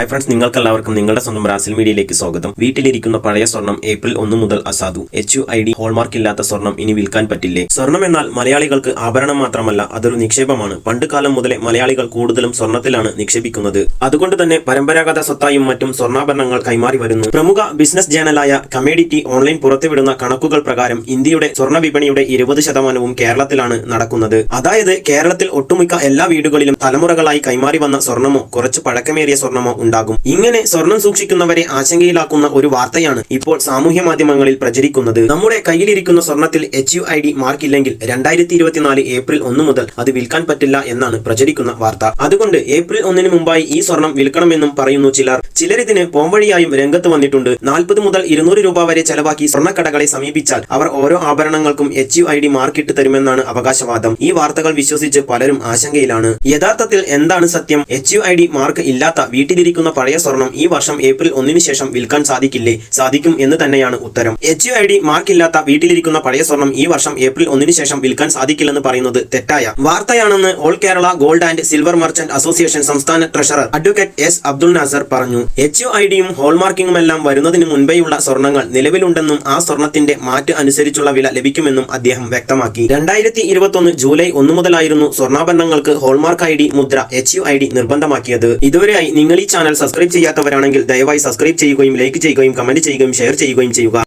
Hi friends നിങ്ങൾക്കെല്ലാവർക്കും നിങ്ങളുടെ സ്വന്തം ബ്രാസിൽ മീഡിയയിലേക്ക് സ്വാഗതം. വീട്ടിലിരിക്കുന്ന പഴയ സ്വർണം ഏപ്രിൽ ഒന്ന് മുതൽ അസാധു. H U I D hallmark ഇല്ലാത്ത സ്വർണം ഇനി വിൽക്കാൻ പറ്റില്ലേ? സ്വർണം എന്നാൽ മലയാളികൾക്ക് ആഭരണം മാത്രമല്ല അതൊരു നിക്ഷേപമാണ്. പണ്ട് കാലം മുതലേ മലയാളികൾ കൂടുതലും സ്വർണത്തിലാണ് നിക്ഷേപിക്കുന്നത്. അതുകൊണ്ട് തന്നെ പരമ്പരാഗത സ്വത്തായും മറ്റും സ്വർണാഭരണങ്ങൾ കൈമാറി വരുന്നു. പ്രമുഖ ബിസിനസ് ജേണലായ കമേഡിറ്റി ഓൺലൈൻ പുറത്തുവിടുന്ന കണക്കുകൾ പ്രകാരം ഇന്ത്യയുടെ സ്വർണ വിപണിയുടെ ഇരുപത് ശതമാനവും കേരളത്തിലാണ് നടക്കുന്നത്. അതായത് കേരളത്തിൽ ഒട്ടുമിക്ക എല്ലാ വീടുകളിലും തലമുറകളായി കൈമാറി വന്ന സ്വർണമോ കുറച്ച് പഴക്കമേറിയ സ്വർണമോ ഉണ്ടാകും. ഇങ്ങനെ സ്വർണം സൂക്ഷിക്കുന്നവരെ ആശങ്കയിലാക്കുന്ന ഒരു വാർത്തയാണ് ഇപ്പോൾ സാമൂഹ്യ മാധ്യമങ്ങളിൽ പ്രചരിക്കുന്നത്. നമ്മുടെ കയ്യിലിരിക്കുന്ന സ്വർണത്തിൽ H U I D mark ഇല്ലെങ്കിൽ രണ്ടായിരത്തി ഇരുപത്തിനാല് ഏപ്രിൽ ഒന്ന് മുതൽ അത് വിൽക്കാൻ പറ്റില്ല എന്നാണ് പ്രചരിക്കുന്ന വാർത്ത. അതുകൊണ്ട് ഏപ്രിൽ ഒന്നിന് മുമ്പായി ഈ സ്വർണം വിൽക്കണമെന്നും പറയുന്നു ചിലർ. ചിലരിതിന് പോംവഴിയായും രംഗത്ത് വന്നിട്ടുണ്ട്. നാൽപ്പത് മുതൽ ഇരുന്നൂറ് രൂപ വരെ ചെലവാക്കി സ്വർണക്കടകളെ സമീപിച്ചാൽ അവർ ഓരോ ആഭരണങ്ങൾക്കും എച്ച് യു ഐ ഡി മാർക്കിട്ട് തരുമെന്നാണ് അവകാശവാദം. ഈ വാർത്തകൾ വിശ്വസിച്ച് പലരും ആശങ്കയിലാണ്. യഥാർത്ഥത്തിൽ എന്താണ് സത്യം? H U I D mark ഇല്ലാത്ത വീട്ടിലിരിക്കുന്ന പഴയ സ്വർണം ഈ വർഷം ഏപ്രിൽ ഒന്നിന് ശേഷം വിൽക്കാൻ സാധിക്കില്ലേ? സാധിക്കും എന്ന് തന്നെയാണ് ഉത്തരം. H U I D mark ഇല്ലാത്ത വീട്ടിലിരിക്കുന്ന പഴയ സ്വർണം ഈ വർഷം ഏപ്രിൽ ഒന്നിന് ശേഷം വിൽക്കാൻ സാധിക്കില്ലെന്ന് പറയുന്നത് തെറ്റായ വാർത്തയാണെന്ന് all Kerala gold and silver merchant association സംസ്ഥാന treasurer advocate S Abdul Nasar പറഞ്ഞു എച്ച് ഐ ഡിയും ഹോൾമാർക്കിംഗും എല്ലാം വരുന്നതിന് മുൻപേയുള്ള സ്വർണങ്ങൾ നിലവിലുണ്ടെന്നും ആ സ്വർണത്തിന്റെ മാറ്റ് അനുസരിച്ചുള്ള വില ലഭിക്കുമെന്നും അദ്ദേഹം വ്യക്തമാക്കി. രണ്ടായിരത്തി ഇരുപത്തൊന്ന് ജൂലൈ ഒന്ന് മുതലായിരുന്നു സ്വർണാഭരണങ്ങൾക്ക് ഹോൾമാർക്ക് ഐ ഡി മുദ്ര എച്ച് യു ഐ ഡി നിർബന്ധമാക്കിയത്. ഇതുവരെയായി നിങ്ങൾ ഈ ചാനൽ സബ്സ്ക്രൈബ് ചെയ്യാത്തവരാണെങ്കിൽ ദയവായി സബ്സ്ക്രൈബ് ചെയ്യുകയും ലൈക്ക് ചെയ്യുകയും കമന്റ് ചെയ്യുകയും ഷെയർ ചെയ്യുകയും ചെയ്യുക.